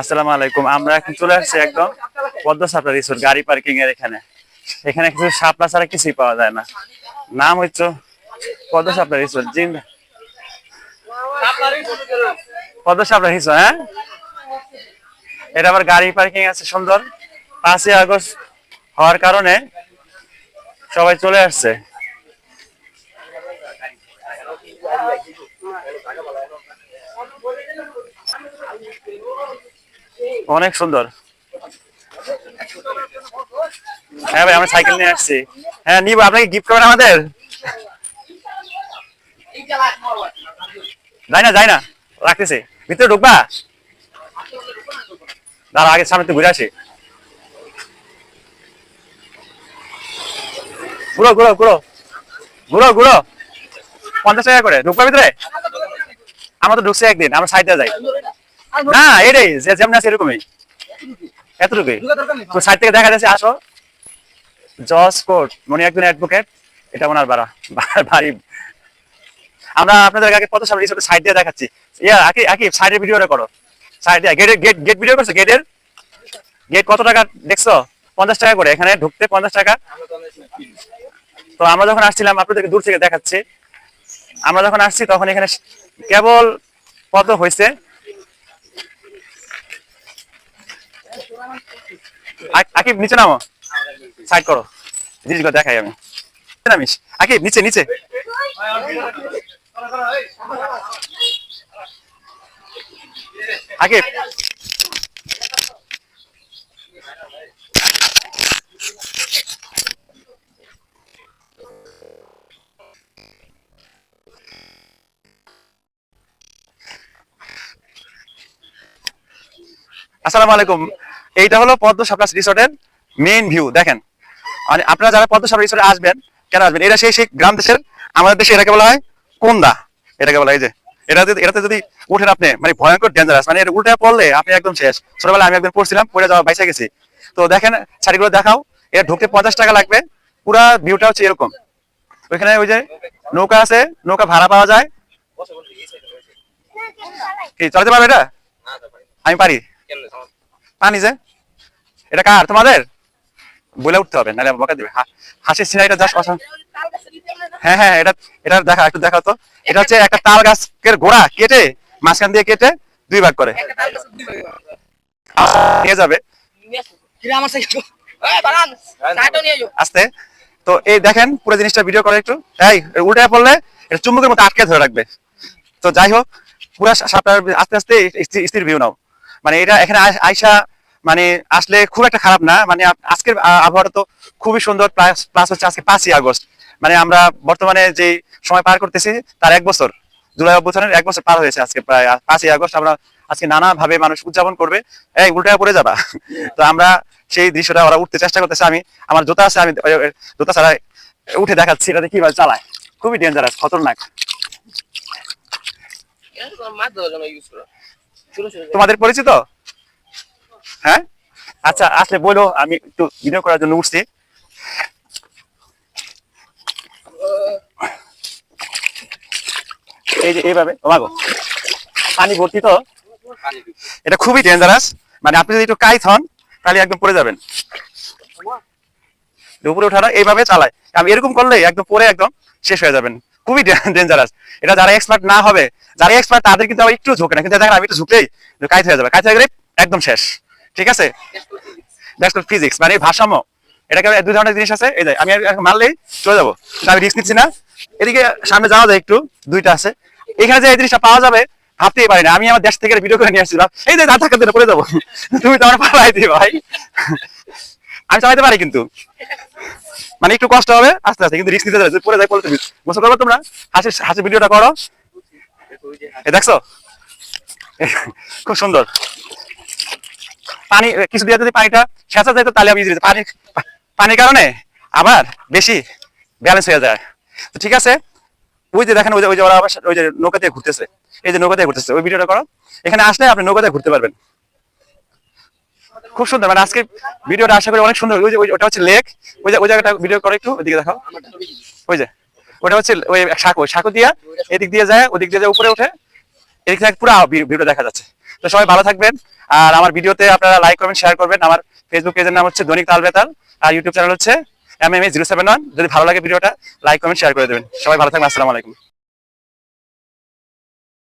আসসালামু আলাইকুম। আমরা এখন চলে আসছি একদম পদ্মা সাপড়া রিসোর্ট গাড়ি পার্কিং এর এখানে। এখানে কিছু সাপলা ছাড়া কিছুই পাওয়া যায় না। নাম হচ্ছে পদ্মা সাপড়া রিসোর্ট জিন পদ্মা সাপড়া রিসোর্ট হ্যাঁ? এটা আবার গাড়ি পার্কিং আছে, সুন্দর। পাঁচই আগস্ট হওয়ার কারণে সবাই চলে আসছে। অনেক সুন্দর। হ্যাঁ ভাই, আমরা সাইকেল নিয়ে আসছি। হ্যাঁ নিব, আপনাকে গিফট করবেন আমাদের? যাই না যাই না, রাখতেছি। ভিতরে ঢুকবা? দাঁড়া আগে সামনে তো ঘুরে আসি। ঘুরো ঘুরো ঘুরো। ঘুরো ঘুরো। পঞ্চাশ টাকা করে। ঢুকবা ভিতরে? আমরা তো ঢুকছি একদিন, আমরা সাইডে যাই। না এটাই যে যেমন আছে এরকমই। এতটুকুই। তো সাইড থেকে দেখা যাচ্ছে আসো। জজ কোর্ট মনি একজন অ্যাডভোকেট এটা ওনার বাড়া ভারী আমরা আপনাদের আগে কত সামনে রিসোর্টের সাইড দিয়ে দেখাচ্ছি। ইয়া আকি আকি সাইডের ভিডিওটা করো। সাইড দিয়ে গেটের গেট গেট ভিডিও করছ গেটের গেট কত টাকা দেখছ? পঞ্চাশ টাকা করে এখানে ঢুকতে পঞ্চাশ টাকা। তো আমরা যখন আসছিলাম আপনাদেরকে দূর থেকে দেখাচ্ছি। আমরা যখন আসছি তখন এখানে কেবল কত হয়েছে? আকিব, নিচে নামো। সাইড করো। জিনিসগুলো দেখাই আমি। নামিস। আকিব, নিচে নিচে। আকিব। আসসালামু আলাইকুম। এইটা হলো পদ্ম সাপ্লাস রিসোর্টের মেইন ভিউ দেখেন। মানে আপনারা যারা পদ্ম সাপ্লাস রিসোর্টে আসবেন, কেন আসবেন? এটা সেই সেই গ্রাম দেশের, আমাদের দেশে এটাকে বলা হয় কোন্দা। এটাকে বলা হয় যে এটা যদি এটাতে যদি উঠেন আপনি মানে ভয়ঙ্কর ডেঞ্জারাস মানে এটা উল্টে পড়লে আপনি একদম শেষ। ছোটবেলায় আমি একদম পড়ছিলাম, পড়ে যাওয়া বাইসা গেছি। তো দেখেন, শাড়িগুলো দেখাও এটা ঢুকতে পঞ্চাশ টাকা লাগবে, পুরা ভিউটা হচ্ছে এরকম। ওইখানে ওই যে নৌকা আছে, নৌকা ভাড়া পাওয়া যায়। কি, চলাতে পারবে এটা? আমি পারি। পানি যে? এটা কার? তোমাদের? বলে উঠতে হবে নাহলে বকা দিবে। হাসির সিনারিটা জাস্ট অসাম হ্যাঁ হ্যাঁ এটা এটা দেখা একটু দেখা তো। এটা হচ্ছে একটা তাল গাছের গোড়া কেটে মাঝখান দিয়ে কেটে দুই ভাগ করে। নিয়ে যাবে। আস্তে। তো এই দেখেন পুরো জিনিসটা ভিডিও করে একটু। এই উল্টে পড়লে এটা চুম্বকের মতো আটকে ধরে রাখবে। তো যাই হোক পুরো সাপটার আস্তে আস্তে স্থির- ভিউ নাও। মানে এটা এখানে আইসা মানে আসলে খুব একটা খারাপ না। মানে আজকের আবহাওয়াটা তো খুবই সুন্দর, প্লাস হচ্ছে আজকে পাঁচই আগস্ট। মানে আমরা বর্তমানে যে সময় পার করতেছি, তার এক বছর। জুলাই অভ্যুত্থানের এক বছর পার হয়েছে আজকে প্রায় পাঁচই আগস্ট। আমরা আজকে নানা ভাবে মানুষ উদযাপন করবে। এই উল্টা পড়ে যাবা। তো আমরা সেই দৃশ্যটা ওরা উঠতে চেষ্টা করতেছে। আমি, আমার জুতা আছে, আমি জুতা ছাড়া উঠে দেখাচ্ছি এটাতে কীভাবে চালায়। খুবই ডেঞ্জারাস খতরনাক। তোমাদের পরিচিত? হ্যাঁ? আচ্ছা আসলে বলো, আমি একটু ভিডিও করার জন্য উঠছি। এই যে, এইভাবে, ওমাগো। পানি ভর্তি তো? এটা খুবই ডেঞ্জারাস মানে আপনি যদি একটু কাইত হন, তাহলে একদম পড়ে যাবেন। উপরে ওঠাটা এইভাবে চালায়। আমি এরকম করলে একদম পরে একদম শেষ হয়ে যাবেন। খুবই ডেঞ্জারাস এটা যারা এক্সপার্ট না হবে, যারা এক্সপার্ট তাদের কিন্তু একটু ঝুঁকে না কিন্তু দেখেন, আমি একটু ঝুঁকলেই কাইত হয়ে যাবে। কাইত হয়ে গেলে একদম শেষ। ঠিক আছে? দ্যাটস ফিজিক্স মানে ভারসাম্য। এটাকে দুই ধরনের জিনিস আছে। এই যে, আমি মারলেই চলে যাব। আমি রিস্ক নিচ্ছি না। এদিকে সামনে যাওয়া যায় একটু, দুইটা আছে। এখানে যে এই জিনিসটা পাওয়া যাবে, ভাবতেই পারি না। আমি আমার দেশ থেকে ভিডিও করে নিয়ে আসছিলাম। এই যে দাঁত থাকার পড়ে যাব। তুমি তো আমার পালাই দিবে, ভাই। আমি চালাইতে পারি কিন্তু। মানে একটু কষ্ট হবে, আস্তে আস্তে। কিন্তু রিস্ক নিতে যাবে পড়ে যায় পড়ে তুমি গোসল তোমরা? হাসি হাসি ভিডিওটা করো। দেখছ? খুব সুন্দর। পানি কিছু দিয়ে যদি পানিটা সেচা যায় তো তাহলে আমি পানি, পানির কারণে আবার বেশি ব্যালেন্স হয়ে যায়। তো ঠিক আছে, ওই যে দেখেন, ওই যে ওই যে ওরা আবার ওই যে নৌকা দিয়ে ঘুরতেছে। এই যে নৌকা দিয়ে ঘুরতেছে, ওই ভিডিওটা করো। এখানে আসলে আপনি নৌকা দিয়ে ঘুরতে পারবেন। খুব সুন্দর মানে আজকে ভিডিওটা আশা করি অনেক সুন্দর। ওই যে ওটা হচ্ছে লেক। ওই যে, ওই জায়গাটা ভিডিও করো একটু, ওইদিকে দেখাও ওই যে, ওটা হচ্ছে ওই সাঁকো। সাঁকো দিয়া এদিক দিয়ে যায়, ওদিক দিয়ে যায়, উপরে ওঠে। এদিক থেকে পুরো ভিডিও দেখা যাচ্ছে। তো সবাই ভালো থাকবেন। আর আমার ভিডিওতে আপনারা লাইক করবেন শেয়ার করবেন। আমার ফেসবুক পেজের নাম হচ্ছে দৈনিক তাল বেতাল আর ইউটিউব চ্যানেল হচ্ছে M M zero seven one যদি ভালো লাগে ভিডিওটা লাইক কমেন্ট শেয়ার করে দেবেন। সবাই ভালো থাকবেন, আসসালামু আলাইকুম।